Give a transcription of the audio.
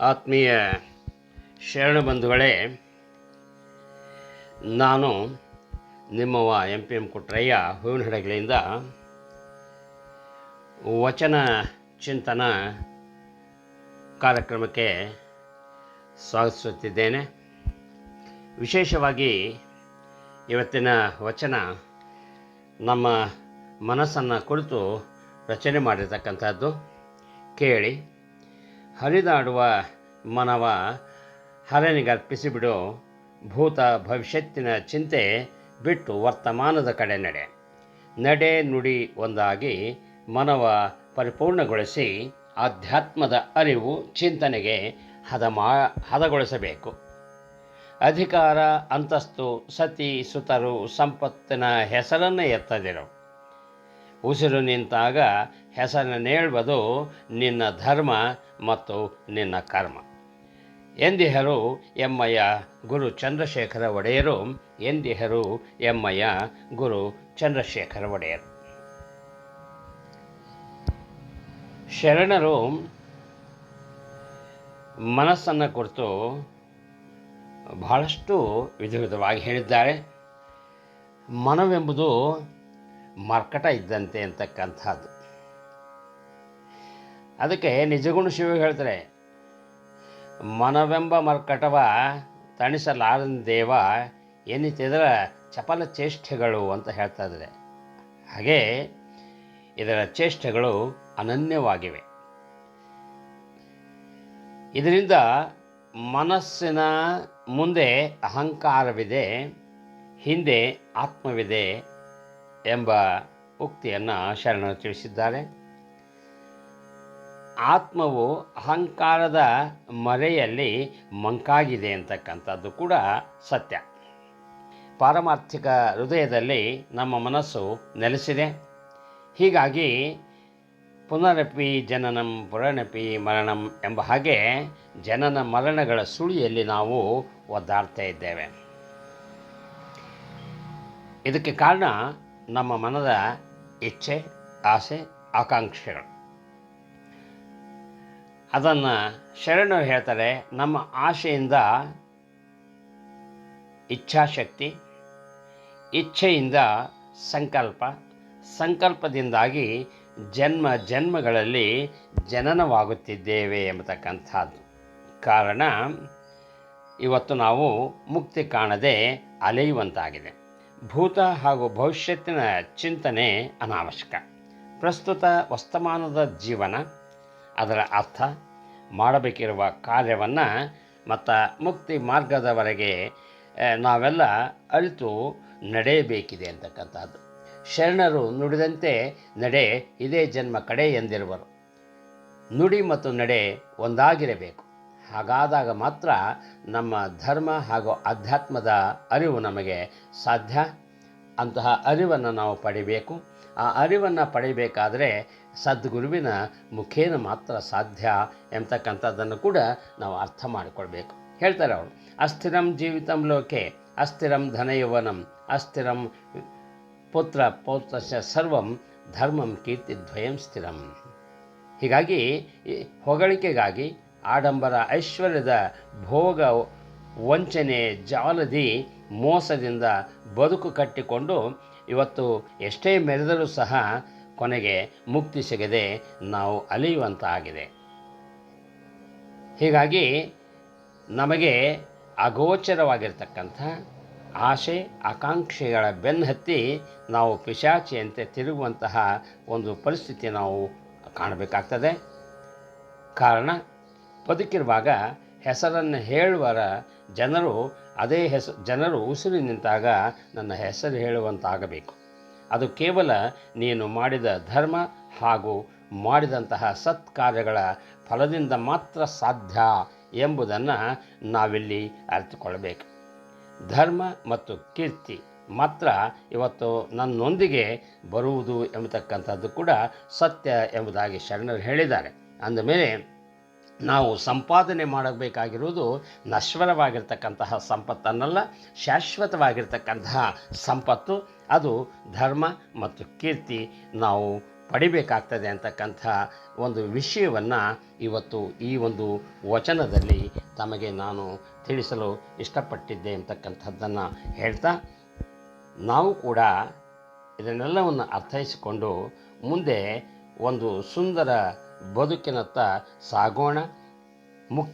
ಆತ್ಮೀಯ ಶರಣ ಬಂಧುಗಳೇ, ನಾನು ನಿಮ್ಮವ ಎಂ ಪಿ ಎಂ ಕುಟ್ರಯ್ಯ ಹೂವಿನ ಹಡಗಲಿಂದ ವಚನ ಚಿಂತನ ಕಾರ್ಯಕ್ರಮಕ್ಕೆ ಸ್ವಾಗತಿಸುತ್ತಿದ್ದೇನೆ. ವಿಶೇಷವಾಗಿ ಇವತ್ತಿನ ವಚನ ನಮ್ಮ ಮನಸ್ಸನ್ನು ಕುರಿತು ರಚನೆ ಮಾಡಿರ್ತಕ್ಕಂಥದ್ದು ಕೇಳಿ. ಹರಿದಾಡುವ ಮನವ ಹರನಿಗರ್ಪಿಸಿಬಿಡು. ಭೂತ ಭವಿಷ್ಯತ್ತಿನ ಚಿಂತೆ ಬಿಟ್ಟು ವರ್ತಮಾನದ ಕಡೆ ನಡೆ. ನಡೆ ನುಡಿ ಒಂದಾಗಿ ಮನವ ಪರಿಪೂರ್ಣಗೊಳಿಸಿ ಆಧ್ಯಾತ್ಮದ ಅರಿವು ಚಿಂತನೆಗೆ ಹದ ಮಾ ಹದಗೊಳಿಸಬೇಕು. ಅಧಿಕಾರ, ಅಂತಸ್ತು, ಸತಿ, ಸುತರು, ಸಂಪತ್ತಿನ ಹೆಸರನ್ನು ಎತ್ತದಿರು. ಉಸಿರು ನಿಂತಾಗ ಹೆಸರನ್ನೇಳ್ಬೋದು ನಿನ್ನ ಧರ್ಮ ಮತ್ತು ನಿನ್ನ ಕರ್ಮ. ಎಂದಿಹರು ಎಮ್ಮಯ್ಯ ಗುರು ಚಂದ್ರಶೇಖರ ಒಡೆಯರು, ಎಂದಿಹರು ಎಮ್ಮಯ್ಯ ಗುರು ಚಂದ್ರಶೇಖರ ಒಡೆಯರು. ಶರಣರು ಮನಸ್ಸನ್ನು ಕುರಿತು ಬಹಳಷ್ಟು ವಿಧ ವಿಧವಾಗಿ ಹೇಳಿದ್ದಾರೆ. ಮನವೆಂಬುದು ಮರ್ಕಟ ಇದ್ದಂತೆ ಅಂತಕ್ಕಂಥದ್ದು. ಅದಕ್ಕೆ ನಿಜಗುಣ ಶಿವ ಹೇಳ್ತಾರೆ, ಮನವೆಂಬ ಮರ್ಕಟವ ತಣಿಸಲಾರನ ದೇವ ಚಪಲ ಚೇಷ್ಟೆಗಳು ಅಂತ ಹೇಳ್ತಾ ಇದ್ದಾರೆ. ಹಾಗೆ ಇದರ ಚೇಷ್ಟೆಗಳು ಅನನ್ಯವಾಗಿವೆ. ಇದರಿಂದ ಮನಸ್ಸಿನ ಮುಂದೆ ಅಹಂಕಾರವಿದೆ, ಹಿಂದೆ ಆತ್ಮವಿದೆ ಎಂಬ ಉಕ್ತಿಯನ್ನು ಶರಣರು ತಿಳಿಸಿದ್ದಾರೆ. ಆತ್ಮವು ಅಹಂಕಾರದ ಮರೆಯಲ್ಲಿ ಮಂಕಾಗಿದೆ ಅಂತಕ್ಕಂಥದ್ದು ಕೂಡ ಸತ್ಯ. ಪಾರಮಾರ್ಥಿಕ ಹೃದಯದಲ್ಲಿ ನಮ್ಮ ಮನಸ್ಸು ನೆಲೆಸಿದೆ. ಹೀಗಾಗಿ ಪುನರಪಿ ಜನನಂ ಪುರಣಪಿ ಮರಣಂ ಎಂಬ ಹಾಗೆ ಜನನ ಮರಣಗಳ ಸುಳಿಯಲ್ಲಿ ನಾವು ಒದ್ದಾಡ್ತಾ ಇದ್ದೇವೆ. ಇದಕ್ಕೆ ಕಾರಣ ನಮ್ಮ ಮನದ ಇಚ್ಛೆ, ಆಸೆ, ಆಕಾಂಕ್ಷೆಗಳು. ಅದನ್ನು ಶರಣರು ಹೇಳ್ತಾರೆ, ನಮ್ಮ ಆಸೆಯಿಂದ ಇಚ್ಛಾಶಕ್ತಿ, ಇಚ್ಛೆಯಿಂದ ಸಂಕಲ್ಪ, ಸಂಕಲ್ಪದಿಂದಾಗಿ ಜನ್ಮ ಜನ್ಮಗಳಲ್ಲಿ ಜನನವಾಗುತ್ತಿದ್ದೇವೆ ಎಂಬತಕ್ಕಂಥದ್ದು. ಕಾರಣ, ಇವತ್ತು ನಾವು ಮುಕ್ತಿ ಕಾಣದೆ ಅಲೆಯುವಂತಾಗಿದೆ. ಭೂತ ಹಾಗೂ ಭವಿಷ್ಯತ್ತಿನ ಚಿಂತನೆ ಅನಾವಶ್ಯಕ. ಪ್ರಸ್ತುತ ವಸ್ತಮಾನದ ಜೀವನ, ಅದರ ಅರ್ಥ, ಮಾಡಬೇಕಿರುವ ಕಾರ್ಯವನ್ನು ಮತ್ತು ಮುಕ್ತಿ ಮಾರ್ಗದವರೆಗೆ ನಾವೆಲ್ಲ ಅರಿತು ನಡೆಯಬೇಕಿದೆ ಅಂತಕ್ಕಂಥದ್ದು. ಶರಣರು ನುಡಿದಂತೆ ನಡೆ ಇದೇ ಜನ್ಮ ಕಡೆ ಎಂದಿರುವರು. ನುಡಿ ಮತ್ತು ನಡೆ ಒಂದಾಗಿರಬೇಕು. ಹಾಗಾದಾಗ ಮಾತ್ರ ನಮ್ಮ ಧರ್ಮ ಹಾಗೂ ಅಧ್ಯಾತ್ಮದ ಅರಿವು ನಮಗೆ ಸಾಧ್ಯ? ಅಂತಹ ಅರಿವನ್ನು ನಾವು ಪಡಿಬೇಕು. ಆ ಅರಿವನ್ನು ಪಡಿಬೇಕಾದರೆ ಸದ್ಗುರುವಿನ ಮುಖೇನ ಮಾತ್ರ ಸಾಧ್ಯ ಎಂತಕ್ಕಂಥದ್ದನ್ನು ಕೂಡ ನಾವು ಅರ್ಥ ಮಾಡಿಕೊಳ್ಬೇಕು. ಹೇಳ್ತಾರೆ ಅವರು, ಅಸ್ಥಿರಂ ಜೀವಿತಂ ಲೋಕೆ, ಅಸ್ಥಿರಂ ಧನಯವನಂ, ಅಸ್ಥಿರಂ ಪುತ್ರ ಪೌತ್ರಶ ಸರ್ವಂ ಧರ್ಮಂ ಕೀರ್ತಿ ದ್ವಯಂ ಸ್ಥಿರಂ. ಹೀಗಾಗಿ ಹೊಗಳಿಕೆಗಾಗಿ ಆಡಂಬರ ಐಶ್ವರ್ಯದ ಭೋಗ ವಂಚನೆ ಜಾಲದಿ ಮೋಸದಿಂದ ಬದುಕು ಕಟ್ಟಿಕೊಂಡು ಇವತ್ತು ಎಷ್ಟೇ ಮೆರೆದರೂ ಸಹ ಕೊನೆಗೆ ಮುಕ್ತಿ ಸಿಗದೆ ನಾವು ಅಲಿಯುವಂತಾಗಿದೆ. ಹೀಗಾಗಿ ನಮಗೆ ಅಗೋಚರವಾಗಿರ್ತಕ್ಕಂಥ ಆಸೆ ಆಕಾಂಕ್ಷೆಗಳ ಬೆನ್ನಹತ್ತಿ ನಾವು ಪಿಶಾಚಿಯಂತೆ ತಿರುಗುವಂತಹ ಒಂದು ಪರಿಸ್ಥಿತಿ ನಾವು ಕಾಣಬೇಕಾಗ್ತದೆ. ಕಾರಣ ಬದುಕಿರುವಾಗ ಹೆಸರನ್ನು ಹೇಳುವರ ಜನರು ಅದೇ ಹೆಸ ಜನರು ಉಸಿರು ನಿಂತಾಗ ನನ್ನ ಹೆಸರು ಹೇಳುವಂತಾಗಬೇಕು. ಅದು ಕೇವಲ ನೀನು ಮಾಡಿದ ಧರ್ಮ ಹಾಗೂ ಮಾಡಿದಂತಹ ಸತ್ಕಾರ್ಯಗಳ ಫಲದಿಂದ ಮಾತ್ರ ಸಾಧ್ಯ ಎಂಬುದನ್ನು ನಾವಿಲ್ಲಿ ಅರಿತುಕೊಳ್ಳಬೇಕು. ಧರ್ಮ ಮತ್ತು ಕೀರ್ತಿ ಮಾತ್ರ ಇವತ್ತು ನನ್ನೊಂದಿಗೆ ಬರುವುದು ಎಂಬತಕ್ಕಂಥದ್ದು ಕೂಡ ಸತ್ಯ ಎಂಬುದಾಗಿ ಶರಣರು ಹೇಳಿದ್ದಾರೆ. ಅಂದಮೇಲೆ ನಾವು ಸಂಪಾದನೆ ಮಾಡಬೇಕಾಗಿರುವುದು ನಶ್ವರವಾಗಿರ್ತಕ್ಕಂತಹ ಸಂಪತ್ತನ್ನಲ್ಲ, ಶಾಶ್ವತವಾಗಿರ್ತಕ್ಕಂತಹ ಸಂಪತ್ತು. ಅದು ಧರ್ಮ ಮತ್ತು ಕೀರ್ತಿ ನಾವು ಪಡಿಬೇಕಾಗ್ತದೆ ಅಂತಕ್ಕಂಥ ಒಂದು ವಿಷಯವನ್ನು ಇವತ್ತು ಈ ಒಂದು ವಚನದಲ್ಲಿ ತಮಗೆ ನಾನು ತಿಳಿಸಲು ಇಷ್ಟಪಟ್ಟಿದ್ದೆ ಅಂತಕ್ಕಂಥದ್ದನ್ನು ಹೇಳ್ತಾ, ನಾವು ಕೂಡ ಇದನ್ನೆಲ್ಲವನ್ನು ಅರ್ಥೈಸಿಕೊಂಡು ಮುಂದೆ ಒಂದು ಸುಂದರ ಬದುಕಿನತ್ತ ಸಾಗೋಣ